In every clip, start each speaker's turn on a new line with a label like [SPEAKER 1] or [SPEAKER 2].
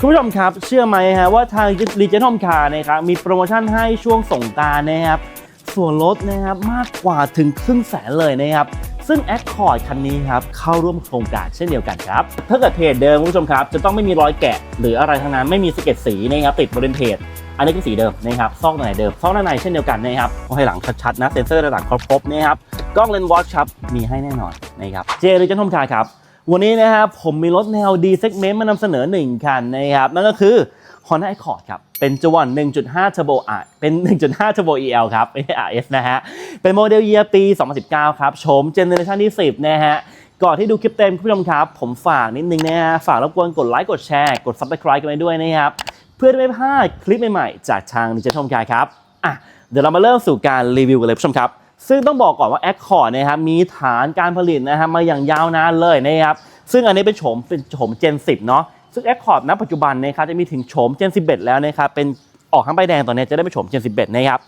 [SPEAKER 1] คุณผู้ชมครับ เชื่อไหมฮะว่าทาง r e g e n t a l Car นะครับมีโปรโมชั่นให้ช่วงสงการนะครับ ส่วนลดนะครับมากกว่าถึงครึ่งแสนเลยนะครับ ซึ่ง Accord คันนี้ครับเข้าร่วมโครงการเช่นเดียวกันครับ ถ้าเกิดเพจเดิมคุณผู้ชมครับ จะต้องไม่มีรอยแกะ หรืออะไรทั้งนั้นไม่มีสเก็ดสีนะครับติดบริเวณเพจอันนี้คือสีเดิมนะครับซอกด้านในเดิมซอกด้านในเช่นเดียวกันนะครับให้หลังชัดๆนะเซ็นเซอร์ด้านหลังครบๆนะครับกล้องเลนส์วอชครับมีให้แน่นอนนะครับเจริจันทมคาครับ วันนี้นะครับผมมีรถแนว D segment มานำเสนอหนึ่งคันนะครับ นั่นก็คือ Honda Accord ครับ เป็นจวน1.5 Turbo R เป็น 1.5 Turbo EL ครับไม่ใช่ RS นะฮะ เป็นโมเดลเยียปี 2019 ครับ โฉมเจเนอเรชันที่ 10 นะฮะ ก่อนที่ดูคลิปเต็มคุณผู้ชมครับ ผมฝากนิดนึงนะฮะ ฝากรบกวนกดไลค์ กดแชร์ กด Subscribe กันไว้ด้วยนะครับ เพื่อไม่พลาดคลิปใหม่ๆ จากทางดิจิทัลคาครับ อะ เดี๋ยวเรามาเริ่มสู่การรีวิวกันเลยผู้ชมครับ ซึ่งต้องบอกก่อนว่า Accord นะครับมีฐานการผลิตนะฮะมาอย่างยาวนานเลยนะครับซึ่งอันนี้เป็นโฉมเป็นโฉม Gen 10 เนาะซึ่ง Accord ณปัจจุบันนะครับจะมีถึงโฉม Gen 11 แล้วนะครับเป็นออกทั้งใบแดงตอนนี้จะได้เป็นโฉม Gen 11 นะครับ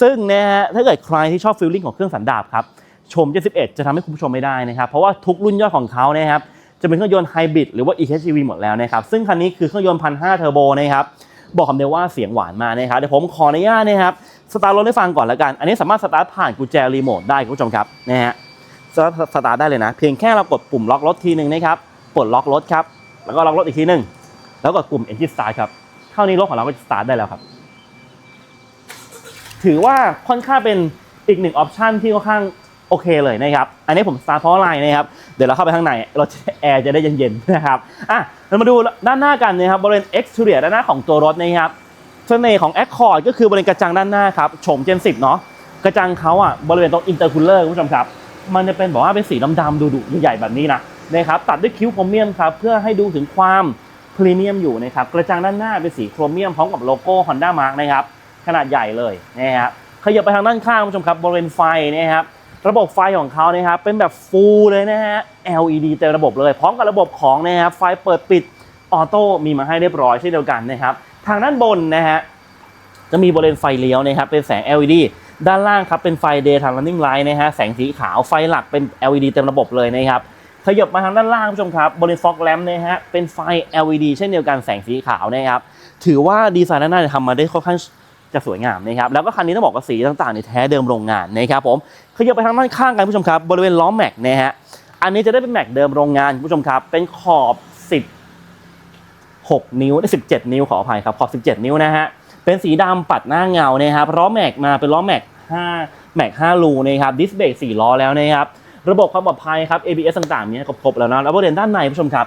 [SPEAKER 1] ซึ่งนะฮะถ้าเกิดใครที่ชอบฟีลลิ่งของเครื่องสันดาปครับโฉม Gen 11จะทำให้คุณผู้ชมไม่ได้นะครับ เพราะว่าทุกรุ่นยอยของเขานะครับ จะเป็นเครื่องยนต์ไฮบริดหรือว่า EHEV หมดแล้วนะครับ ซึ่งคันนี้คือเครื่องยนต์1,500เทอร์โบนะครับ บอกคำเดียวว่าเสียงหวานมานะครับ เดี๋ยวผมขออนุญาตนะครับ สตาร์ทรถให้ฟังก่อนแล้วกัน อันนี้สามารถสตาร์ทผ่านกุญแจรีโมทได้คุณผู้ชมครับนะฮะสตาร์ทสตาร์ทได้เลยนะ เพียงแค่เรากดปุ่มล็อกรถทีหนึ่งนะครับปลดล็อกรถครับแล้วก็ล็อกรถอีกทีหนึ่งแล้วกดปุ่ม Engine Start ครับเท่านี้รถของเราก็จะสตาร์ทได้แล้วครับ ถือว่าค่อนข้างเป็นอีกหนึ่งออปชันที่ค่อนข้างโอเคเลยนะครับ อันนี้ผมสตาร์ทเพราะอะไรนะครับ เดี๋ยวเราเข้าไปข้างในรถแอร์จะได้เย็นๆนะครับ อะ เรามาดูด้านหน้ากันนะครับบริเวณ exterior ด้านหน้าของตัวรถนะครับ เสน่ห์ของ Accord ก็คือบริเวณกระจังด้านหน้าครับโฉม Gen 10เนาะกระจังเขาอะบริเวณตรง intercooler คุณผู้ชมครับ มันจะเป็นแบบว่าเป็นสีดำๆดูดุใหญ่ๆแบบนี้นะนะครับตัดด้วยคิ้วโครเมียมครับเพื่อให้ดูถึงความพรีเมียมอยู่นะครับกระจังด้านหน้าเป็นสีโครเมียมพร้อมกับโลโก้ Honda Mark นะครับขนาดใหญ่เลยนะครับขยับไปทางด้านข้างคุณผู้ชมครับบริเวณไฟนะครับระบบไฟของเขานะครับเป็นแบบฟูลเลยนะฮะ LED เต็มระบบเลย พร้อมกับระบบของนะครับไฟเปิดปิดออโต้มีมาให้เรียบร้อยเช่นเดียวกันนะครับ ทางด้านบนนะฮะจะมีบริเวณไฟเลี้ยวนะครับเป็นแสง LED ด้านล่างครับเป็นไฟ daytime running light นะฮะแสงสีขาวไฟหลักเป็น LED เต็มระบบเลยนะครับขยับมาทางด้านล่างคุณผู้ชมครับบริเวณ fog lamp นะฮะเป็นไฟ LED เช่นเดียวกันแสงสีขาวนะครับถือว่าดีไซน์ด้านหน้าทำมาได้ค่อนข้างจะสวยงามนะครับแล้วก็คันนี้ต้องบอกว่าสีต่างๆในแท้เดิมโรงงานนะครับผมขยับไปทางด้านข้างกันคุณผู้ชมครับบริเวณล้อแม็กนะฮะอันนี้จะได้เป็นแม็กเดิมโรงงานคุณผู้ชมครับเป็นขอบ 10 6 นิ้ว17 นิ้วขออภัยครับขอบ17 นิ้วนะฮะเป็นสีดำปัดหน้าเงานะครับล้อแม็กมาเป็นล้อแม็ก5แม็ก5รูนะครับดิสเบรก4ล้อแล้วนะครับระบบความปลอดภัยครับ ABS ต่างๆเนี้ครบๆแล้วนะแล้วบริเวณด้านในผู้ชมครับ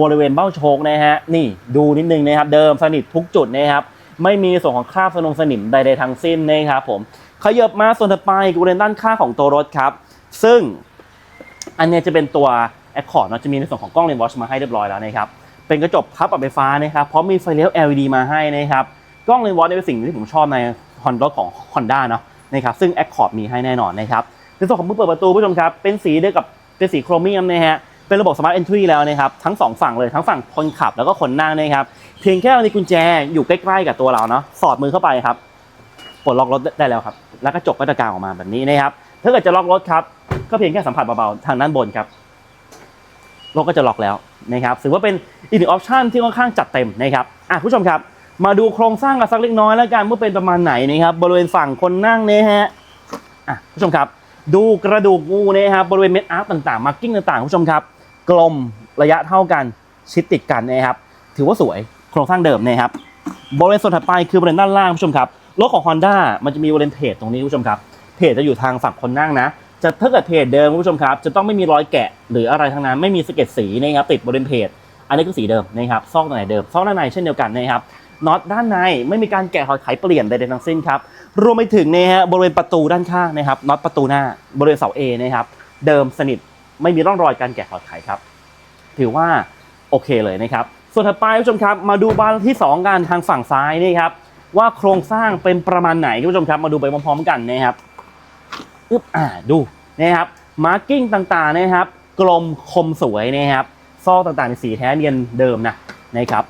[SPEAKER 1] บริเวณเบ้าโชคนะฮะนี่ดูนิดนึงนะครับเดิมสนิททุกจุดนะครับไม่มีส่วนของคราบสนงสนิมใดๆทั้งสิ้นนะครับผมขยับมาส่วนถัดไปบริเวณด้านข้างของตัวรถครับ ซึ่งอันนี้จะเป็นตัว Accord เนาะจะมีในส่วนของกล้องเลนส์วอชมาให้เรียบร้อยแล้วนะครับ เป็นกระจกพับปรับไฟฟ้านะครับพร้อมมีไฟเลี้ยว LED มาให้นะครับกล้องเลนส์วอชเนี่ยเป็นสิ่งที่ผมชอบใน Honda ของ Honda เนาะนะครับซึ่ง Accord มีให้แน่นอนนะครับในส่วนของมือเปิดประตูผู้ชมครับเป็นสีเดียวกับเป็นสีโครเมียมนะฮะเป็นระบบ Smart Entry แล้วนะครับทั้งสองฝั่งเลยทั้งฝั่งคนขับแล้วก็คนนั่งนะครับเพียงแค่มีกุญแจอยู่ใกล้ๆกับตัวเราเนาะสอดมือเข้าไปครับปลดล็อกรถได้แล้วครับแล้วกระจกก็จะกางออกมาแบบนี้นะครับถ้าเกิดจะล็อกรถครับก็เพียงแค่สัมผัสเบาๆทางด้านบนครับรถก็จะล็อกแล้ว นะครับถือว่าเป็นอีกหนึ่งออปชันที่ค่อนข้างจัดเต็มนะครับอะผู้ชมครับ มาดูโครงสร้างกันสักเล็กน้อยแล้วกันว่าเป็นประมาณไหนนะครับบริเวณฝั่งคนนั่งเนี่ยฮะอะผู้ชมครับ ดูกระดูกงูนะครับบริเวณเม็ดอาร์ตต่างๆมาร์กิ้งต่างๆผู้ชมครับ กลมระยะเท่ากันชิดติดกันนะครับถือว่าสวยโครงสร้างเดิมนะครับบริเวณส่วนถัดไปคือบริเวณด้านล่างผู้ชมครับรถของ Honda มันจะมีบริเวณเพจตรงนี้ผู้ชมครับเพจจะอยู่ทางฝั่งคนนั่งนะ จะถ้าเกิดเพจเดิมคุณผู้ชมครับจะต้องไม่มีรอยแกะหรืออะไรทั้งนั้นไม่มีสะเก็ดสีนะครับติดบริเวณเพจ อันนี้ก็สีเดิมนะครับซอกด้านในเดิมซอกด้านในเช่นเดียวกันนะครับน็อตด้านในไม่มีการแกะถอดไขเปลี่ยนใดๆทั้งสิ้นครับรวมไปถึงนะฮะบริเวณประตูด้านข้างนะครับน็อตประตูหน้าบริเวณเสา A นะครับเดิมสนิทไม่มีร่องรอยการแกะถอดไขครับ ถือว่าโอเคเลยนะครับส่วนถัดไปผู้ชมครับมาดูบานที่ 2กันทางฝั่งซ้ายนี่ครับว่าโครงสร้างเป็นประมาณไหนคุณผู้ชมครับมาดูไปพร้อมๆกันนะครับอึ๊บอ่าดู นะครับมาร์กิ้งต่างๆนะครับ กลมคมสวยนะครับซอกต่างๆในสีแท้เนียนเดิมนะนะครับ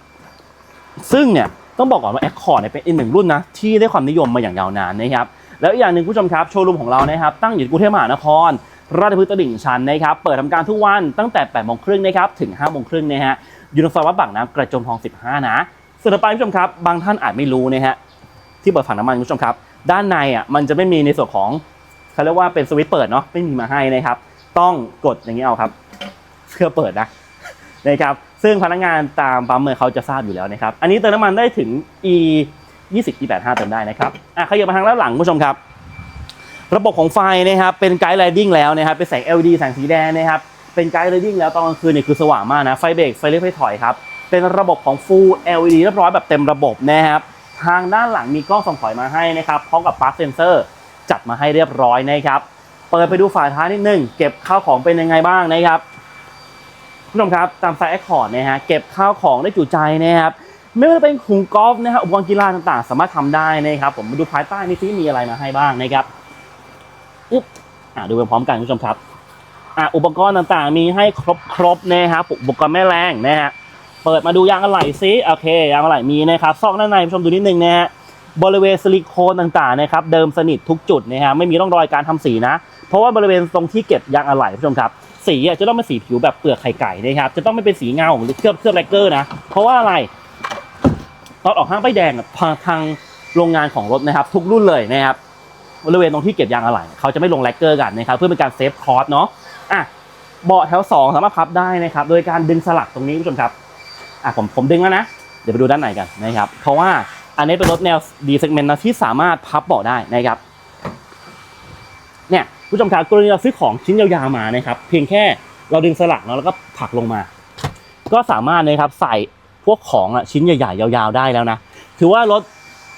[SPEAKER 1] ซึ่งเนี่ยต้องบอกก่อนว่า Accord เนี่ยเป็นอีกหนึ่งรุ่นนะที่ได้ความนิยมมาอย่างยาวนานนะครับแล้วอีกอย่างหนึ่งผู้ชมครับโชว์รูมของเรานะครับตั้งอยู่กรุงเทพมหานครราชพฤกษ์ตลิ่งชันนะครับเปิดทำการทุกวันตั้งแต่8โมงครึ่งนะครับถึง5โมงครึ่งนะฮะอยู่ในซอยวัดบางน้ำกระจมทอง 15 นะส่วนต่อไปคุณผู้ชมครับ บางท่านอาจไม่รู้นะฮะที่เปิดฝั่งน้ำมันผู้ชมครับ ด้านในอะมันจะไม่มีในส่วนของ เขาเรียกว่าเป็นสวิตช์เปิดเนาะไม่มีมาให้นะครับ ต้องกดอย่างนี้เอาครับเพื่อเปิดนะนะครับซึ่งพนักงานตามปั๊มเมอร์เขาจะทราบอยู่แล้วนะครับ อันนี้เติมน้ำมันได้ถึง e 20 e 85เติมได้นะครับอะขยับมาทางด้านหลังผู้ชมครับ ระบบของไฟนะครับเป็นไกด์ไลดิ้งแล้วนะครับเป็นแสง LED แสงสีแดงนะครับเป็นไกด์ไลดิ้งแล้วตอนกลางคืนเนี่ยคือสว่างมากนะไฟเบรกไฟเลี้ยวไฟถอยครับเป็นระบบของ Full LED เรียบร้อยแบบเต็มระบบนะครับทางด้านหลังมีกล้องส่องถอยมาให้นะครับพร้อมกับปลั๊กเซนเซอร์ จัดมาให้เรียบร้อยนะครับ เปิดไปดูฝาท้ายนิดนึงเก็บข้าวของเป็นยังไงบ้างนะครับคุณผู้ชมครับตามไซส์แอคคอร์ดนะฮะเก็บข้าวของได้จุใจนะครับไม่ว่าจะเป็นถุงกอล์ฟนะครับอุปกรณ์กีฬาต่างๆ สามารถทำได้นะครับ ผมมาดูภายใต้นี่ซิมีอะไรมาให้บ้างนะครับอึ๊บอะดูไปพร้อมกันคุณผู้ชมครับอะอุปกรณ์ต่างๆ มีให้ครบๆนะครับอุปกรณ์แม่แรงนะฮะเปิดมาดูยางอะไหล่ซิโอเคยางอะไหล่มีนะครับซอกด้านในคุณผู้ชมดูนิดนึงนะฮะ บริเวณซิลิโคนต่างๆนะครับเดิมสนิททุกจุดนะฮะไม่มีร่องรอยการทำสีนะ เพราะว่าบริเวณตรงที่เก็บยางอะไหล่คุณผู้ชมครับสีจะต้องเป็นสีผิวแบบเปลือกไข่ไก่นะครับจะต้องไม่เป็นสีเงาหรือเคลือบเคลือบแลกเกอร์นะเพราะว่าอะไรตอนออกห้างป้ายแดงทางโรงงานของรถนะครับ ทุกรุ่นเลยนะครับบริเวณตรงที่เก็บยางอะไหล่เขาจะไม่ลงแลกเกอร์กันนะครับเพื่อเป็นการเซฟคอสเนาะอะเบาะแถวสองสามารถพับได้นะครับ โดยการดึงสลักตรงนี้คุณผู้ชมครับอะผมผมดึงแล้วนะ เดี๋ยวไปดูด้านในกันนะครับ เพราะว่า อันนี้เป็นรถแนวดีเซกเมนต์นะที่สามารถพับเบาะได้นะครับ เนี่ยผู้ชมครับกรณีเราซื้อของชิ้นยาวๆมานะครับ เพียงแค่เราดึงสลักเนาะแล้วก็ผลักลงมา ก็สามารถนะครับใส่พวกของอะชิ้นใหญ่ๆ ยาวๆ ได้แล้วนะ ถือว่ารถ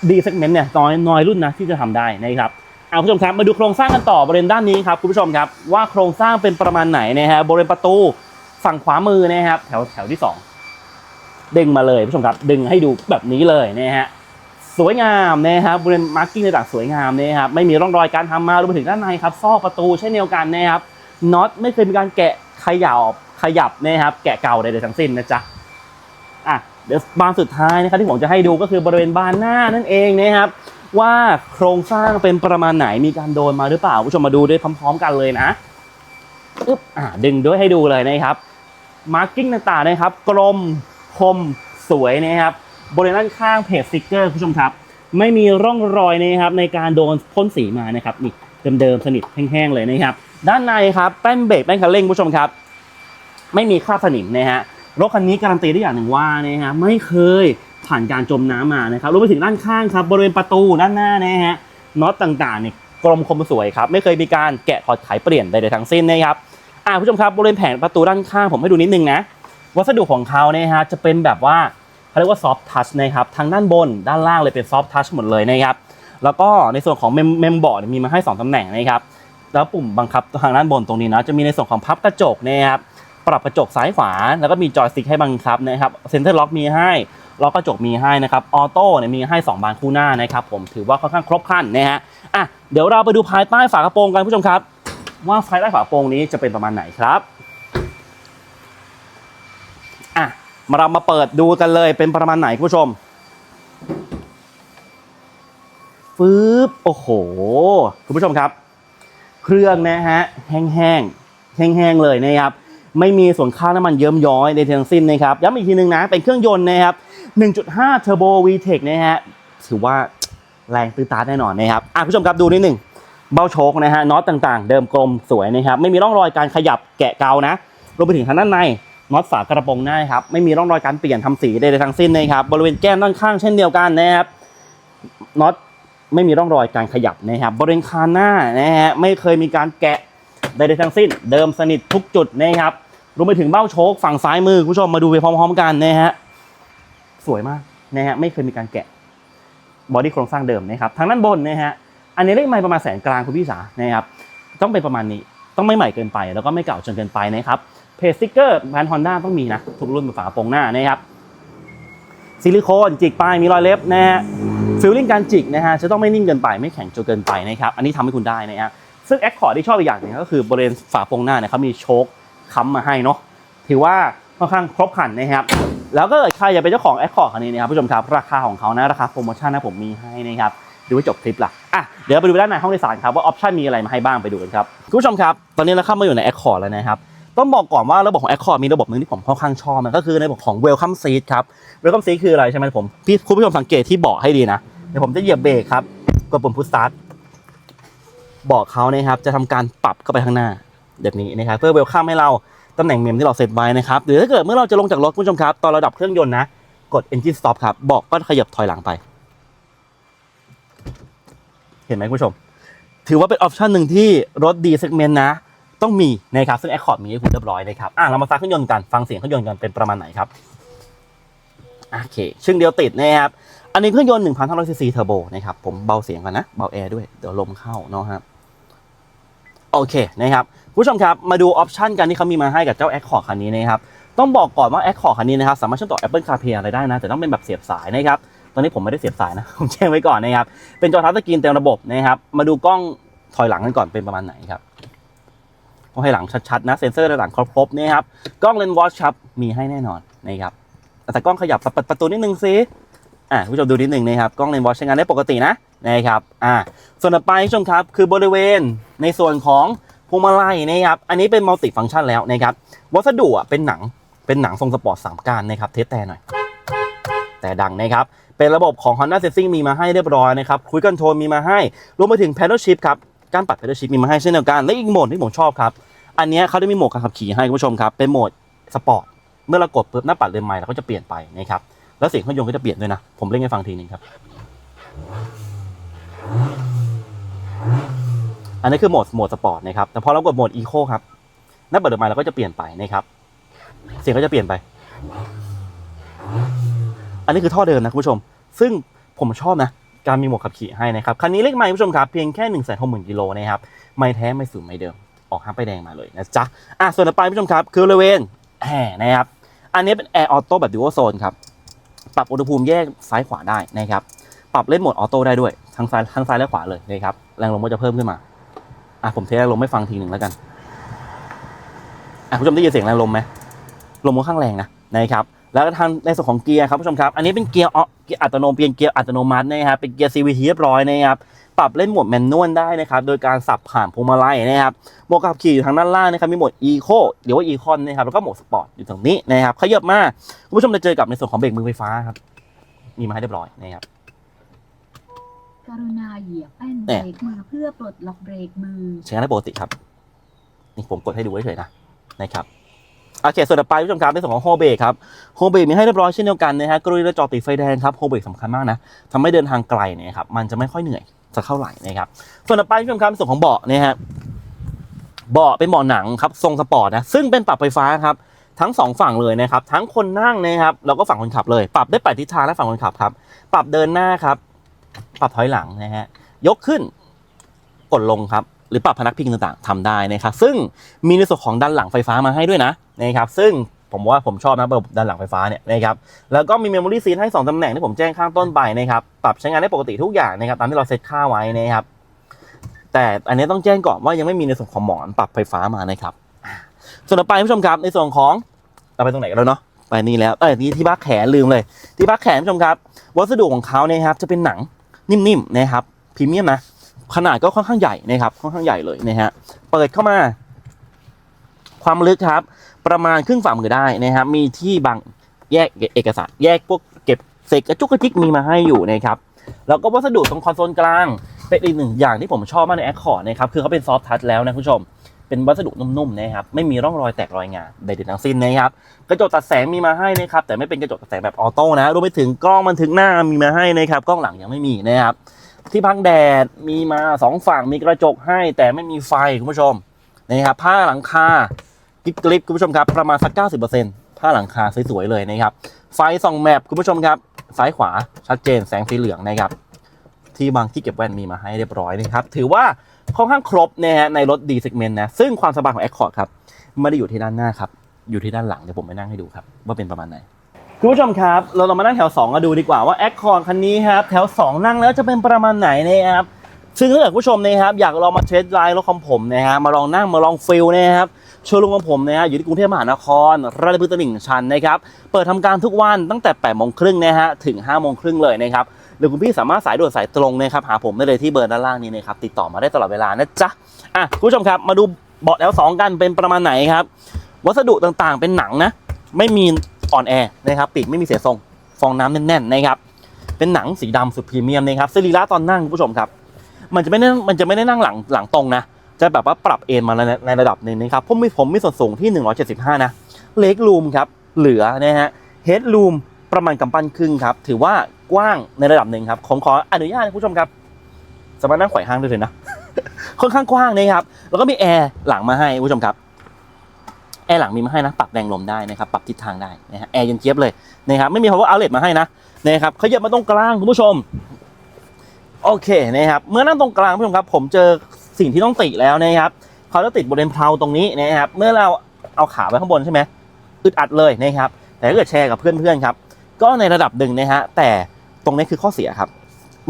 [SPEAKER 1] ดีเซกเมนต์เนี่ยน้อยน้อยรุ่นนะที่จะทำได้นะครับเอาผู้ชมครับมาดูโครงสร้างกันต่อบริเวณด้านนี้ครับคุณผู้ชมครับว่าโครงสร้างเป็นประมาณไหนนะฮะบริเวณประตูฝั่งขวามือนะครับแถวแถวที่สองดึงมาเลยผู้ชมครับ ดึงให้ดูแบบนี้เลยนะฮะ สวยงามนะครับบริเวณมาร์กิ้งต่างสวยงามนะครับไม่มีร่องรอยการทำมารวมไปถึงด้านในครับซอกประตูเช่นเดียวกันนะครับน็อตไม่เคยมีการแกะขยับขยับนะครับ แกะเก่าใดๆทั้งสิ้นนะจ๊ะอะเดี๋ยวบานสุดท้ายนะครับที่ผมจะให้ดูก็คือบริเวณบานหน้านั่นเองนะครับ ว่าโครงสร้างเป็นประมาณไหนมีการโดนมาหรือเปล่าผู้ชมมาดูด้วยพร้อม ๆ กันเลยนะอึ๊บอะดึงด้วยให้ดูเลยนะครับมาร์กิ้งต่างๆนะครับ กลมคมสวยนะครับ บริเวณด้านข้างเพจสติกเกอร์คุณผู้ชมครับ ไม่มีร่องรอยนะครับในการโดนพ่นสีมานะครับนี่เดิมๆสนิทแห้งๆเลยนะครับ ด้านในครับแป้นเบรกแป้นคันเร่งคุณผู้ชมครับ ไม่มีคราบสนิมนะฮะรถคันนี้การันตีได้อย่างหนึ่งว่านะฮะไม่เคยผ่านการจมน้ำมานะครับรวมไปถึงด้านข้างครับบริเวณประตูด้านหน้านะฮะน็อตต่างๆเนี่ยกลมคมสวยครับไม่เคยมีการแกะถอดไขเปลี่ยนใดๆทั้งสิ้นนะครับอ่าผู้ชมครับบริเวณแผงประตูด้านข้างผมให้ดูนิดนึงนะวัสดุของเขาเนี่ยฮะจะเป็นแบบว่า เขาเรียกว่าซอฟทัชนะครับทางด้านบนด้านล่างเลยเป็นซอฟทัชหมดเลยนะครับแล้วก็ในส่วนของเมมเมมบอร์ดมีมาให้ 2 ตำแหน่งนะครับแล้วปุ่มบังคับทางด้านบนตรงนี้นะจะมีในส่วนของพับกระจกนะครับปรับกระจกซ้ายขวา แล้วก็มีจอยสติ๊กให้บังคับนะครับเซ็นเตอร์ล็อกมีให้ล็อกกระจกมีให้นะครับออโต้เนี่ยมีให้ 2 บานคู่หน้านะครับผมถือว่าค่อนข้างครบครันนะฮะอะเดี๋ยวเราไปดูภายใต้ฝากระโปรงกันผู้ชมครับ ว่าภายใต้ฝากระโปรงนี้จะเป็นประมาณไหนครับ อะ มาเรามาเปิดดูกันเลยเป็นประมาณไหนคุณผู้ชมฟืบโอ้โห คุณผู้ชมครับ เครื่องนะฮะ แห้งแห้งแห้งแห้งๆเลยนะครับ ไม่มีส่วนค่าน้ำมันเยิ้มย้อยในทั้งสิ้นนะครับ ย้ำอีกทีนึงนะ เป็นเครื่องยนต์นะครับ 1.5 Turbo VTEC นะฮะ ถือว่าแรงตื้อตาแน่นอนนะครับอะคุณผู้ชมครับดูนิดหนึ่งเบ้าโชคนะฮะน็อตต่างๆ เดิมกลมสวยนะครับ ไม่มีร่องรอยการขยับแกะเกานะรวมไปถึงทางด้านใน น็อตฝากระโปรงหน้าครับไม่มีร่องรอยการเปลี่ยนทำสีใดๆทั้งสิ้นนะครับบริเวณแก้มด้านข้างเช่นเดียวกันนะครับน็อตไม่มีร่องรอยการขยับนะครับบริเวณคานหน้านะฮะไม่เคยมีการแกะใดๆทั้งสิ้น เดิมสนิททุกจุดนะครับรวมไปถึงเบ้าโชคฝั่งซ้ายมือคุณผู้ชมมาดูไปพร้อม ๆ กันนะฮะสวยมากนะฮะไม่เคยมีการแกะบอดี้โครงสร้างเดิมนะครับทางด้านบนนะฮะอันนี้เลขไมล์ประมาณแสนกลางคุณพี่สานะครับต้องเป็นประมาณนี้ต้องไม่ใหม่เกินไป แล้วก็ไม่เก่าจนเกินไปนะครับ เพจสติกเกอร์แบรนด์ฮอนด้าต้องมีนะ ทุกรุ่นบนฝากระโปรงหน้านะครับซิลิโคนจิกปลายมีรอยเล็บนะฮะฟิลลิ่งการจิกนะฮะจะต้องไม่นิ่งเกินไปไม่แข็งจนเกินไปนะครับอันนี้ทำให้คุณได้นะฮะซึ่งแอคคอร์ดที่ชอบอีกอย่างหนึงก็คือบริเวณฝาโปรงหน้าเนี่ยเขามีโชคค้ำมาให้เนาะถือว่าค่อนข้างครบครันนะครับแล้วก็ใครอยากเป็นเจ้าของแอคคอร์ดคันนี้นะครับผู้ชมครับราคาของเขานะราคาโปรโมชั่นนะผมมีให้นะครับดูให้จบคลิปละอะเดี๋ยวไปดูด้านในห้องโดยสารครับว่าออปชั่นมีอะไรมาให้บ้างไปดูกันครับคุณผู้ชมครับตอนนี้เราเข้ามาอยู่ใน Accord แล้วนะครับ ต้องบอกก่อนว่าระบบของ Accord มีระบบหนึ่งที่ผมค่อนข้างชอบมันก็คือในระบบของ Welcome Seat ครับ Welcome Seat คืออะไรใช่ไหมผมพี่คุณผู้ชมสังเกตที่เบาะให้ดีนะ เดี๋ยวผมจะเหยียบเบรกครับกดปุ่ม Push Start เบาะเขานะครับจะทำการปรับเข้าไปข้างหน้าแบบนี้นะครับเพื่อ Welcome ให้เราตำแหน่งเมมที่เราเซตไว้นะครับหรือถ้าเกิดเมื่อเราจะลงจากรถคุณผู้ชมครับ ตอนระดับเครื่องยนต์นะ กด Engine Stop ครับเบาะก็ขยับถอยหลังไป เห็นไหมคุณผู้ชม ถือว่าเป็นออปชันหนึ่งที่รถดีเซกเมนต์นะ ต้องมีนะครับซึ่ง Accord มีให้คุณเรียบร้อยนะครับอะเรามาฟังเครื่องยนต์กันฟังเสียงเครื่องยนต์กันเป็นประมาณไหนครับโอเคชึ่งเดียวติดนะครับอันนี้เครื่องยนต์1,500ซีซีเทอร์โบนะครับผมเบาเสียงกันนะเบาแอร์ด้วยเดี๋ยวลมเข้าเนาะครับโอเคนะครับผู้ชมครับมาดูออปชันกันที่เขามีมาให้กับเจ้า Accord คันนี้นะครับต้องบอกก่อนว่า Accord คันนี้นะครับสามารถเชื่อมต่อ Apple CarPlay อะไรได้นะแต่ต้องเป็นแบบเสียบสายนะครับตอนนี้ผมไม่ได้เสียบสายนะผมแจ้งไว้ก่อนนะครับเป็นจอทัชสกรีนเต็มระบบนะครับมาดูกล้องถอยหลังกันก่อนเป็นประมาณไหนครับ กล้องถอยหลังชัดๆนะเซ็นเซอร์ด้านหลังครบๆนะครับกล้องเลนส์วอชครับมีให้แน่นอนนะครับแต่กล้องขยับเปิดประตูนิดนึงสิอ่าผู้ชมดูนิดนึงนะครับกล้องเลนส์วอชใช้งานได้ปกตินะนะครับอ่าส่วนต่อไปผู้ชมครับคือบริเวณในส่วนของพวงมาลัยนะครับอันนี้เป็นมัลติฟังก์ชันแล้วนะครับวัสดุอะเป็นหนังเป็นหนังทรงสปอร์ตสามก้านนะครับเทสแต่หน่อย แต่ดังนะครับ เป็นระบบของ Honda Sensing มีมาให้เรียบร้อยนะครับคุยคอนโทรมีมาให้รวมไปถึง Pedal Shift ครับ การปรับ Pedal Shift มีมาให้เช่นเดียวกันและอีกโหมดที่ผมชอบครับ อันนี้เขาได้มีโหมดการขับขี่ให้คุณผู้ชมครับ เป็นโหมดสปอร์ต เมื่อเรากดปุ๊บหน้าปัดเลนไมล์เราก็จะเปลี่ยนไปนะครับ แล้วเสียงเครื่องยนต์ก็จะเปลี่ยนด้วยนะ ผมเล่นให้ฟังทีนึงครับ อันนี้คือโหมดโหมดสปอร์ตนะครับ แต่พอเรากดโหมดอีโคครับ หน้าปัดเลนไมล์เราก็จะเปลี่ยนไปนะครับ เสียงก็จะเปลี่ยนไป อันนี้คือท่อเดิมนะคุณผู้ชม ซึ่งผมชอบนะ การมีหมดขับขี่ให้นะครับ คันนี้เลขไมล์คุณผู้ชมครับเพียงแค่1นึ่งแสนหกหมื่นกิโลนะครับ ไม่แท้ไม่สูงไม่เดิม ออกห้างไปแดงมาเลยนะจ๊ะ อะ ส่วนต่อไปคุณผู้ชมครับ คือบริเวณแอร์นะครับ อันนี้เป็นแอร์ออโต้แบบดิวโซนครับ ปรับอุณหภูมิแยกซ้ายขวาได้นะครับ ปรับเล่นโหมดออโต้ได้ด้วย ทั้งซ้ายทั้งซ้ายและขวาเลยนะครับ แรงลมก็จะเพิ่มขึ้นมา อะผมเทแรงลมไม่ฟังทีหนึ่งแล้วกัน อะคุณผู้ชมได้ยินเสียงแรงลมไหมลมค่อนข้างแรงนะนะครับ แล้วก็ทางในส่วนของเกียร์ครับผู้ชมครับ อันนี้เป็นเกียร์ออเกียร์อัตโนมัติเป็นเกียร์อัตโนมัตินะครับเป็นเกียร์ CVT เรียบร้อยนะครับปรับเล่นโหมดแมนนวลได้นะครับโดยการสับผ่านพวงมาลัยนะครับโหมดขับขี่อยู่ทางด้านล่างนะครับมีโหมด Eco หรือว่า Econ นะครับแล้วก็โหมดสปอร์ตอยู่ตรงนี้นะครับขยับมาคุณผู้ชมจะเจอกับในส่วนของเบรกมือไฟฟ้าครับมีมาให้เรียบร้อยนะครับ
[SPEAKER 2] กรุณาเหยียบแป้น
[SPEAKER 1] เนี่
[SPEAKER 2] เบร
[SPEAKER 1] ย
[SPEAKER 2] กมือเพื่อปลดล็อกเบรกมือ
[SPEAKER 1] ใช้งานได้ปกติครับนี่ผมกดให้ดูเฉยๆนะนะครับ โอเคส่วนต่อไปผู้ชมครับในส่วนของโฮเบรกครับโฮเบรกมีให้เรียบร้อยเช่นเดียวกันนะฮะกรณีเราจอดติดไฟแดงครับโฮเบรกสำคัญมากนะทำให้เดินทางไกลเนี่ยครับมันจะไม่ค่อยเหนื่อยสักเท่าไหร่นะครับส่วนต่อไปผู้ชมครับในส่วนของเบาะเนี่ยฮะเบาะเป็นเบาะหนังครับทรงสปอร์ตนะซึ่งเป็นปรับไฟฟ้าครับทั้งสองฝั่งเลยนะครับทั้งคนนั่งนะครับแล้วก็ฝั่งคนขับเลย ปรับได้แปดทิศทางและฝั่งคนขับครับ ปรับเดินหน้าครับ ปรับถอยหลังนะฮะยกขึ้น กดลงครับ หรือปรับพนักพิงต่างๆทำได้นะครับ ซึ่งมีในส่วนของด้านหลังไฟฟ้ามาให้ด้วยนะนะครับ ซึ่งผมว่าผมชอบนะระบบด้านหลังไฟฟ้าเนี่ยนะครับ แล้วก็มีเมมโมรี่ซีนให้2ตำแหน่งที่ผมแจ้งข้างต้นไปนะครับ ปรับใช้งานได้ปกติทุกอย่างนะครับ ตามที่เราเซตค่าไว้นะครับ แต่อันนี้ต้องแจ้งก่อนว่ายังไม่มีในส่วนของหมอนปรับไฟฟ้ามานะครับ ส่วนต่อไปผู้ชมครับในส่วนของเราไปตรงไหนกันแล้วเนาะไปนี่แล้วเออนี่ที่พักแขนลืมเลย ที่พักแขนผู้ชมครับ วัสดุของเขาเนี่ยครับจะเป็นหนังนิ่มๆนะครับพรีเมียมนะ ขนาดก็ค่อนข้างใหญ่นะครับค่อนข้างใหญ่เลยนะฮะเปิดเข้ามา ความลึกครับ ประมาณครึ่งฝ่ามือได้นะครับ มีที่บังแยกเอกสาร แยกพวกเก็บเศษกระจุกกระจิกมีมาให้อยู่นะครับแล้วก็วัสดุตรงคอนโซลกลางเป็นอีกหนึ่งอย่างที่ผมชอบมากในแอคคอร์ดนะครับคือเขาเป็นซอฟท์ทัชแล้วนะคุณผู้ชม เป็นวัสดุนุ่มๆนะครับไม่มีร่องรอยแตกรอยงาใดๆทั้งสิ้นนะครับกระจกตัดแสงมีมาให้นะครับแต่ไม่เป็นกระจกตัดแสงแบบออโต้นะรวมไปถึงกล้องบันทึกหน้ามีมาให้นะครับกล้องหลังยังไม่มีนะครับ ที่พักแดดมีมาสองฝั่งมีกระจกให้ แต่ไม่มีไฟคุณผู้ชมนะครับผ้าหลังคากิ๊บกลิบคุณผู้ชมครับประมาณสักเก้าสิบเปอร์เซ็นต์ผ้าหลังคาสวยๆเลยนะครับ ไฟส่องแมปคุณผู้ชมครับซ้ายขวาชัดเจนแสงสีเหลืองนะครับ ที่บางที่เก็บแว่นมีมาให้เรียบร้อยนะครับ ถือว่าค่อนข้างครบนะฮะในรถดีเซกเมนต์นะซึ่งความสบายของ Accord ครับไม่ได้อยู่ที่ด้านหน้าครับอยู่ที่ด้านหลังเดี๋ยวผมไปนั่งให้ดูครับว่าเป็นประมาณไหน คุณผู้ชมครับ เราเรามานั่งแถว2กันดูดีกว่าว่า Accord คันนี้ครับแถว 2 นั่งแล้วจะเป็นประมาณไหนนะครับซึ่งถ้าเกิดคุณผู้ชมนะครับอยากลองมาเทสไดรฟ์รถของผมนะฮะมาลองนั่งมาลองฟิลนะครับโชว์รูมของผมนะฮะอยู่ที่กรุงเทพมหานครราชพฤกษ์ตลิ่งชันนะครับเปิดทำการทุกวันตั้งแต่8โมงครึ่งนะฮะถึง5โมงครึ่งเลยนะครับหรือคุณพี่สามารถสายด่วนสายตรงนะครับหาผมได้เลยที่เบอร์ด้านล่างนี้นะครับติดต่อมาได้ตลอดเวลานะจ๊ะอะคุณผู้ชมครับมาดูเบาะแถวสองกันเป็นประมาณไหนครับวัสดุต่างๆเป็นหนังนะไม่มี อ่อนแอนะครับปีกไม่มีเสียทรง ฟองน้ำแน่นๆนะครับเป็นหนังสีดำสุดพรีเมียมนะครับสรีระตอนนั่งคุณผู้ชมครับ มันจะไม่ได้มันจะไม่ได้นั่งหลังหลังตรงนะ จะแบบว่าปรับเอนมาในในระดับหนึ่งนะครับผมมีผมมีส่วนสูงที่ 175 นะเล็กรูมครับเหลือนะฮะเฮดรูมประมาณกำปั้นครึ่งครับ ถือว่ากว้างในระดับหนึ่งครับผมขออนุญาตนะคุณผู้ชมครับสามารถนั่งไขว่ห้างได้เลยนะค่อนข้างกว้างนะครับแล้วก็มีแอร์หลังมาให้คุณผู้ชมครับ แอร์หลังมีมาให้นะ ปรับแรงลมได้นะครับ ปรับทิศทางได้นะฮะแอร์เย็นเจี๊ยบเลยนะครับ ไม่มี power outlet มาให้นะนะครับขยับมาตรงกลางคุณผู้ชม โอเคนะครับ เมื่อนั่งตรงกลางคุณผู้ชมครับ ผมเจอสิ่งที่ต้องติแล้วนะครับเขาจะติดบริเวณเพลาตรงนี้นะครับ เมื่อเราเอาขาไว้ข้างบนใช่ไหมอึดอัดเลยนะครับ แต่ถ้าเกิดแชร์กับเพื่อนๆครับ ก็ในระดับหนึ่งนะฮะ แต่ตรงนี้คือข้อเสียครับ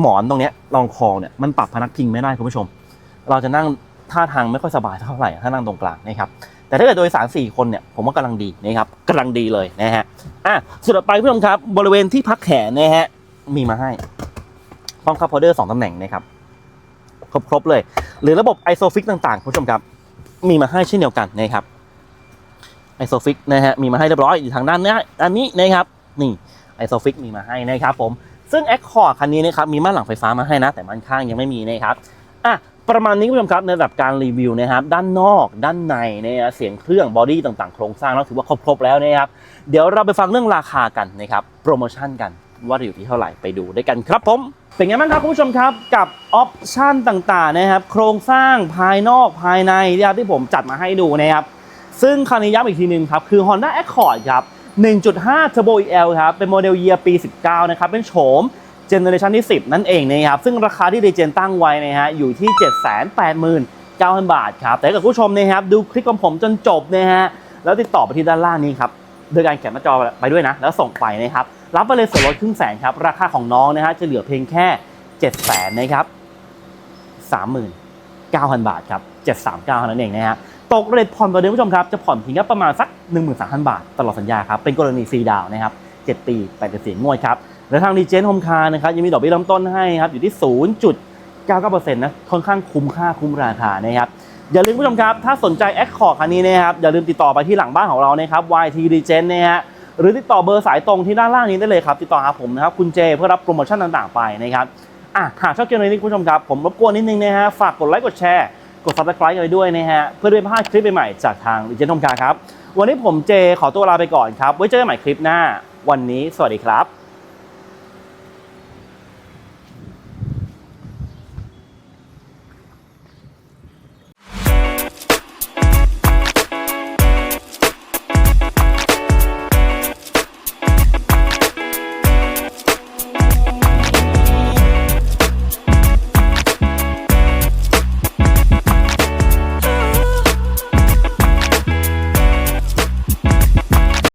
[SPEAKER 1] หมอนตรงนี้รองคอเนี่ย มันปรับพนักพิงไม่ได้คุณผู้ชม เราจะนั่งท่าทางไม่ค่อยสบายเท่าไหร่ถ้านั่งตรงกลางนะครับ แต่ถ้าเกิดโดยสารสี่คนเนี่ยผมว่ากำลังดีนะครับกำลังดีเลยนะฮะอะสุดต่อไปคุณผู้ชมครับบริเวณที่พักแขนนะฮะมีมาให้พร้อมคัพโฮเดอร์สองตำแหน่งนะครับครบๆเลย หรือระบบไอโซฟิกต่างๆคุณผู้ชมครับ มีมาให้เช่นเดียวกันนะครับไอโซฟิกนะฮะมีมาให้เรียบร้อยอยู่ทางด้านนี้อันนี้นะครับนี่ไอโซฟิกมีมาให้นะครับผมซึ่ง Accord คันนี้นะครับมีม่านหลังไฟฟ้ามาให้นะ แต่ม่านข้างยังไม่มีนะครับอะ ประมาณนี้คุณผู้ชมครับในระดับการรีวิวนะครับด้านนอกด้านในเนะฮะเสียงเครื่องบอดี้ต่างๆ โครงสร้างแล้วถือว่าครบๆแล้วนะครับเดี๋ยวเราไปฟังเรื่องราคากันนะครับโปรโมชั่นกันว่าอยู่ที่เท่าไหร่ไปดูด้วยกันครับผมเป็นไงบ้างครับคุณผู้ชมครับกับออปชั่นต่างๆนะครับโครงสร้างภายนอกภายในนะครับที่ผมจัดมาให้ดูนะครับซึ่งคันนี้ย้ำอีกทีหนึ่งครับคือ Honda Accord ครับ1.5 Turbo EL ครับเป็นโมเดลเยียปี 19 นะครับเป็นโฉม เจเนอเรชันที่ 10 นั่นเองนะครับซึ่งราคาที่ดีเจนตั้งไว้นะฮะอยู่ที่ 789,000 บาทครับแต่ถ้าเกิดผู้ชมนะครับดูคลิปของผมจนจบนะฮะแล้วติดต่อไปที่ด้านล่างนี้ครับโดยการแคปหน้าจอไปด้วยนะ แล้วส่งไปนะครับรับไปเลยส่วนลดครึ่งแสนครับราคาของน้องนะฮะจะเหลือเพียงแค่7 0 0 0 0นะครับ39,000 บาทครับ739เท่านั้นเองนะฮะตกเรทผ่อนต่อเดือนผู้ชมครับ จะผ่อนเพียงแค่ประมาณสัก 13,000 บาท ตลอดสัญญาครับ เป็นกรณีฟรีดาวนะครับ 7 ปี8เดือนงวดครับ และทางดีเจนโฮมคาร์นะครับยังมีดอกเบี้ยเริ่มต้นให้ครับอยู่ที่ 0.99%นะค่อนข้างคุ้มค่าคุ้มราคานะครับอย่าลืมผู้ชมครับ ถ้าสนใจ Accord คันนี้นะครับอย่าลืมติดต่อไปที่หลังบ้านของเรานะครับ YT r e g e n นะฮะหรือติดต่อเบอร์สายตรงที่ด้านล่างนี้ได้เลยครับ ติดต่อหาผมนะครับ คุณเจเพื่อรับโปรโมชั่นต่างๆไปนะครับอะหากชอบเกมนี้ผู้ชมครับ ผมรบกวนนิดนึงนะฮะฝากกดไลค์กดแชร์กด subscribe กันไปด้วยนะฮะเพื่อได้ไม่พลาดคลิปใหม่ๆจากทางดิจิทัลคาครับวันนี้ผมเจขอตัวลาไปก่อนครับไว้เจอกันใหม่คลิปหน้า วันนี้ สวัสดีครับ